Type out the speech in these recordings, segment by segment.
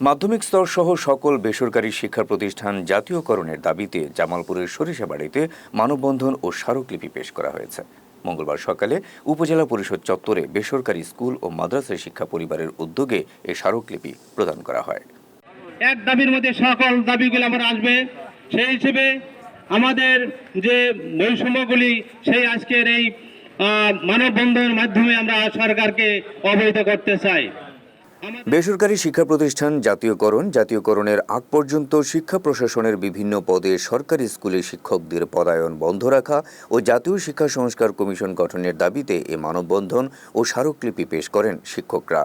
মাধ্যমিক স্তর সহ সকল বেসরকারি শিক্ষা প্রতিষ্ঠান জাতীয়করণের দাবিতে জামালপুরের সরিষাবাড়িতে মানববন্ধন ও স্মারকলিপি পেশ করা হয়েছে। মঙ্গলবার সকালে উপজেলা পরিষদ চত্বরে বেসরকারি স্কুল ও মাদ্রাসা শিক্ষা পরিবারের উদ্যোগে এই স্মারকলিপি প্রদান করা হয়। এক দাবির মধ্যে সকল দাবিগুলো আমার আসবে। সেই হিসেবে আমাদের যে বৈষম্যগুলি, সেই আজকের এই মানববন্ধনের মাধ্যমে আমরা সরকারকে অবহিত করতে চাই। বেসরকারি শিক্ষা প্রতিষ্ঠান জাতীয়করণ, জাতীয়করণের আগ পর্যন্ত শিক্ষা প্রশাসনের বিভিন্ন পদে সরকারি স্কুলে শিক্ষকদের পদায়ন বন্ধ রাখা ও জাতীয় শিক্ষা সংস্কার কমিশন গঠনের দাবিতে এ মানববন্ধন ও স্মারকলিপি পেশ করেন শিক্ষকরা।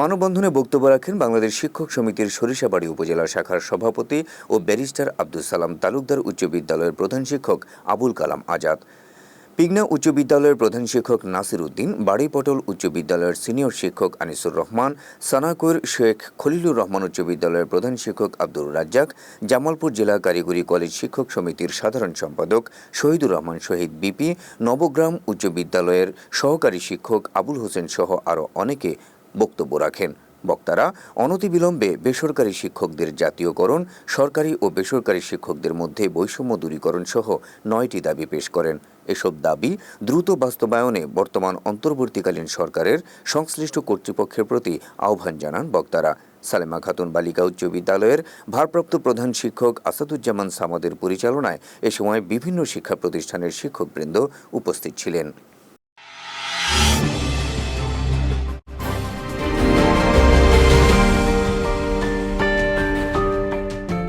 মানববন্ধনে বক্তব্য রাখেন বাংলাদেশ শিক্ষক সমিতির সরিষাবাড়ি উপজেলা শাখার সভাপতি ও ব্যারিস্টার আব্দুল সালাম তালুকদার উচ্চ বিদ্যালয়ের প্রধান শিক্ষক আবুল কালাম আজাদ। পিগনা উচ্চ বিদ্যালয়ের প্রধান শিক্ষক নাসির উদ্দিন বাড়িপটল উচ্চ বিদ্যালয়ের সিনিয়র শিক্ষক আনিসুর রহমান, সানাকুর শেখ খলিলুর রহমান উচ্চ বিদ্যালয়ের প্রধান শিক্ষক আব্দুর রাজ্জাক, জামালপুর জেলা কারিগরি কলেজ শিক্ষক সমিতির সাধারণ সম্পাদক শহীদুর রহমান শহীদ বিপি, নবগ্রাম উচ্চ বিদ্যালয়ের সহকারী শিক্ষক আবুল হোসেন সহ আরও অনেকে বক্তব্য রাখেন। বক্তারা, অনতিবিলম্বে বেসরকারি শিক্ষকদের জাতীয়করণ, সরকারি ও বেসরকারি শিক্ষকদের মধ্যে বৈষম্য দূরীকরণ সহ নয়টি দাবি পেশ করেন। এসব দাবি দ্রুত বাস্তবায়নে বর্তমান অন্তর্বর্তীকালীন সরকারের সংশ্লিষ্ট কর্তৃপক্ষের প্রতি আহ্বান জানান বক্তারা। সালেমা খাতুন বালিকা উচ্চ বিদ্যালয়ের ভারপ্রাপ্ত প্রধান শিক্ষক আসাদুজ্জামান সামাদের পরিচালনায় এ সময় বিভিন্ন শিক্ষা প্রতিষ্ঠানের শিক্ষকবৃন্দ উপস্থিত ছিলেন।